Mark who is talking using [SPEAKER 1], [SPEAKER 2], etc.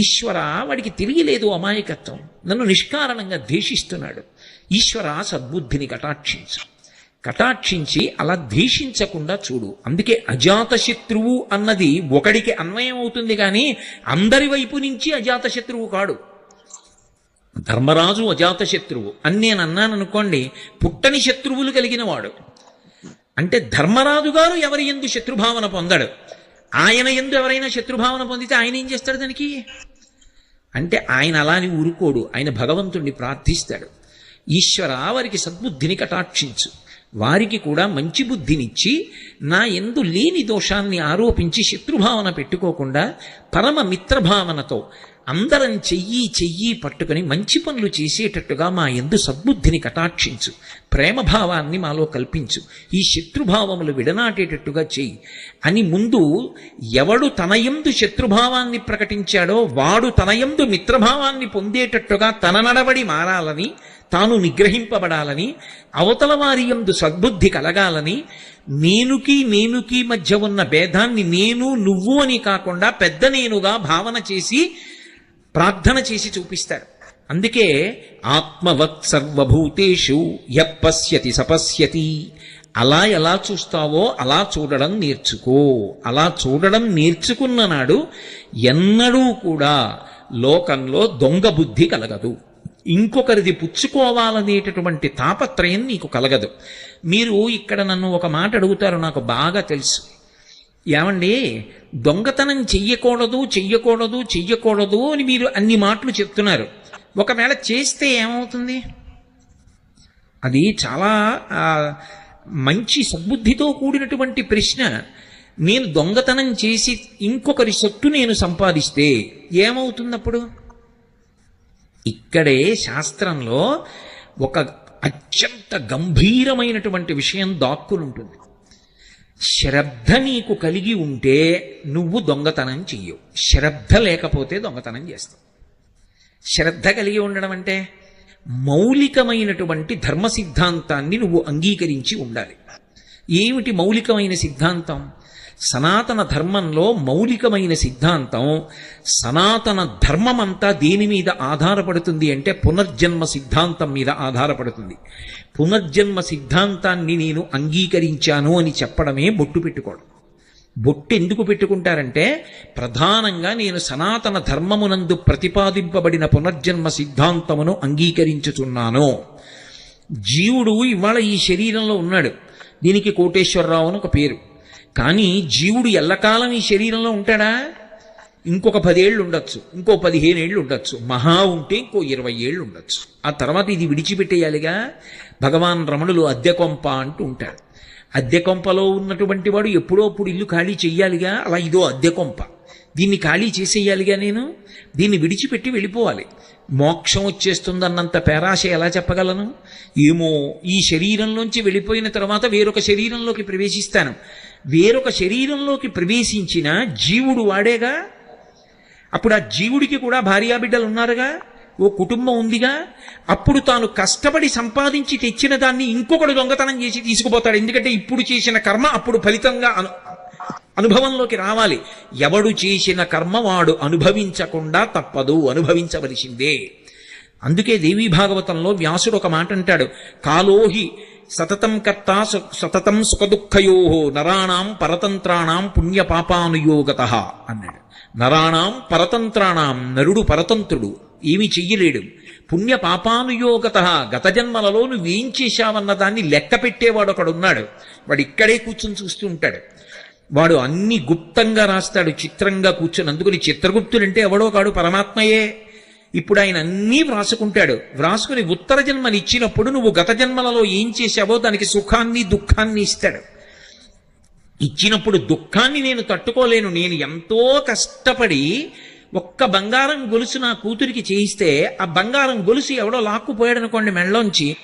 [SPEAKER 1] ఈశ్వర వాడికి తెలియలేదు అమాయకత్వం. నన్ను నిష్కారణంగా ద్వేషిస్తున్నాడు. ఈశ్వర సద్బుద్ధిని కటాక్షించు. కటాక్షించి అలా ద్వేషించకుండా చూడు. అందుకే అజాత శత్రువు అన్నది ఒకడికి అన్వయం అవుతుంది కానీ అందరి వైపు నుంచి అజాత శత్రువు కాడు. ధర్మరాజు అజాత శత్రువు అని నేను అన్నాను అనుకోండి పుట్టని శత్రువులు కలిగిన వాడు. అంటే ధర్మరాజు గారు ఎవరి ఎందు శత్రుభావన పొందడు? ఆయన ఎందు ఎవరైనా శత్రుభావన పొందితే ఆయన ఏం చేస్తాడు దానికి? అంటే ఆయన అలాని ఊరుకోడు. ఆయన భగవంతుణ్ణి ప్రార్థిస్తాడు. ఈశ్వర వారికి సద్బుద్ధిని కటాక్షించు. వారికి కూడా మంచి బుద్ధినిచ్చి నా ఎందు లేని దోషాన్ని ఆరోపించి శత్రుభావన పెట్టుకోకుండా పరమ మిత్రభావనతో అందరం చెయ్యి చెయ్యి పట్టుకొని మంచి పనులు చేసేటట్టుగా మా ఎందు సద్బుద్ధిని కటాక్షించు. ప్రేమభావాన్ని మాలో కల్పించు. ఈ శత్రుభావములు విడనాటేటట్టుగా చెయ్యి అని ముందు ఎవడు తన యందు శత్రుభావాన్ని ప్రకటించాడో వాడు తన యందు మిత్రభావాన్ని పొందేటట్టుగా తన నడవడి మారాలని తాను నిగ్రహింపబడాలని అవతల వారి ఎందు సద్బుద్ధి కలగాలని నేనుకి నేనుకి మధ్య ఉన్న భేదాన్ని నేను నువ్వు అని కాకుండా పెద్ద నేనుగా భావన చేసి ప్రార్థన చేసి చూపిస్తారు. అందుకే ఆత్మవత్ సర్వభూతేషు యపశ్యతి సపశ్యతి అలా ఎలా చూస్తావో అలా చూడడం నేర్చుకో. అలా చూడడం నేర్చుకున్న నాడు ఎన్నడూ కూడా లోకంలో దొంగ బుద్ధి కలగదు. ఇంకొకరిది పుచ్చుకోవాలనేటటువంటి తాపత్రయం నీకు కలగదు. మీరు ఇక్కడ నన్ను ఒక మాట అడుగుతారు నాకు బాగా తెలుసు. ఏమండి? దొంగతనం చెయ్యకూడదు చెయ్యకూడదు చెయ్యకూడదు అని మీరు అన్ని మాటలు చెప్తున్నారు. ఒకవేళ చేస్తే ఏమవుతుంది? అది చాలా మంచి సద్బుద్ధితో కూడినటువంటి ప్రశ్న. నేను దొంగతనం చేసి ఇంకొకరి సొత్తు నేను సంపాదిస్తే ఏమవుతున్నప్పుడు? ఇక్కడే శాస్త్రంలో ఒక అత్యంత గంభీరమైనటువంటి విషయం దాక్కులుంటుంది శ్రద్ధ నీకు కలిగి ఉంటే నువ్వు దొంగతనం చెయ్యవు. శ్రద్ధ లేకపోతే దొంగతనం చేస్తావు. శ్రద్ధ కలిగి ఉండడం అంటే మౌలికమైనటువంటి ధర్మ సిద్ధాంతాన్ని నువ్వు అంగీకరించి ఉండాలి. ఏమిటి మౌలికమైన సిద్ధాంతం? సనాతన ధర్మంలో మౌలికమైన సిద్ధాంతం సనాతన ధర్మం అంతా దేని మీద ఆధారపడుతుంది అంటే పునర్జన్మ సిద్ధాంతం మీద ఆధారపడుతుంది. పునర్జన్మ సిద్ధాంతాన్ని నేను అంగీకరించాను అని చెప్పడమే బొట్టు పెట్టుకోవడం. బొట్టు ఎందుకు పెట్టుకుంటారంటే ప్రధానంగా నేను సనాతన ధర్మమునందు ప్రతిపాదింపబడిన పునర్జన్మ సిద్ధాంతమును అంగీకరించుచున్నాను. జీవుడు ఇవాళ ఈ శరీరంలో ఉన్నాడు. దీనికి కోటేశ్వరరావు అని ఒక పేరు. కానీ జీవుడు ఎల్లకాలం ఈ శరీరంలో ఉంటాడా? ఇంకొక పదేళ్ళు ఉండొచ్చు. ఇంకో పదిహేను ఏళ్ళు ఉండొచ్చు. మహా ఉంటే ఇంకో ఇరవై ఏళ్ళు ఉండొచ్చు. ఆ తర్వాత ఇది విడిచిపెట్టేయాలిగా? భగవాన్ రమణులు అద్దె కొంప అంటూ ఉంటాడు అద్దె కొంపలో ఉన్నటువంటి వాడు ఎప్పుడో అప్పుడు ఇల్లు ఖాళీ చెయ్యాలిగా? అలా ఇదో అద్దె కొంప దీన్ని ఖాళీ చేసేయాలిగా నేను? దీన్ని విడిచిపెట్టి వెళ్ళిపోవాలి. మోక్షం వచ్చేస్తుందన్నంత పేరాశ ఎలా చెప్పగలను? ఏమో ఈ శరీరంలోంచి వెళ్ళిపోయిన తర్వాత వేరొక శరీరంలోకి ప్రవేశిస్తాను. వేరొక శరీరంలోకి ప్రవేశించిన జీవుడు వాడేగా? అప్పుడు ఆ జీవుడికి కూడా భార్యాబిడ్డలు ఉన్నారుగా ఓ కుటుంబం ఉందిగా? అప్పుడు తాను కష్టపడి సంపాదించి తెచ్చిన దాన్ని ఇంకొకడు దొంగతనం చేసి తీసుకుపోతాడు. ఎందుకంటే ఇప్పుడు చేసిన కర్మ అప్పుడు ఫలితంగా అను అనుభవంలోకి రావాలి. ఎవడు చేసిన కర్మ వాడు అనుభవించకుండా తప్పదు అనుభవించవలసిందే. అందుకే దేవీ భాగవతంలో వ్యాసుడు ఒక మాట అంటాడు కాలోహి సతతం కర్త సు- సతతం సుఖదుఖయో నరాణం పరతంత్రాణం పుణ్యపాపానుయోగత అన్నాడు. నరాణం పరతంత్రాణం నరుడు పరతంత్రుడు ఏమి చెయ్యలేడు. పుణ్య పాపానుయోగత గత జన్మలలో నువ్వేం చేశావన్న దాన్ని లెక్క పెట్టేవాడు ఒకడున్నాడు. వాడు ఇక్కడే కూర్చొని చూస్తూ ఉంటాడు. వాడు అన్ని గుప్తంగా రాస్తాడు చిత్రంగా కూర్చొని. అందుకని చిత్రగుప్తులంటే ఎవడో కాడు పరమాత్మయే. ఇప్పుడు ఆయన అన్నీ వ్రాసుకుంటాడు. వ్రాసుకుని ఉత్తర జన్మని ఇచ్చినప్పుడు నువ్వు గత జన్మలలో ఏం చేశావో దానికి సుఖాన్ని దుఃఖాన్ని ఇస్తాడు. ఇచ్చినప్పుడు దుఃఖాన్ని నేను తట్టుకోలేను. నేను ఎంతో కష్టపడి ఒక్క బంగారం గొలుసు నా కూతురికి చేయిస్తే ఆ బంగారం గొలుసు ఎవడో లాక్కుపోయాడు అనుకోండి మెళ్ళలోంచి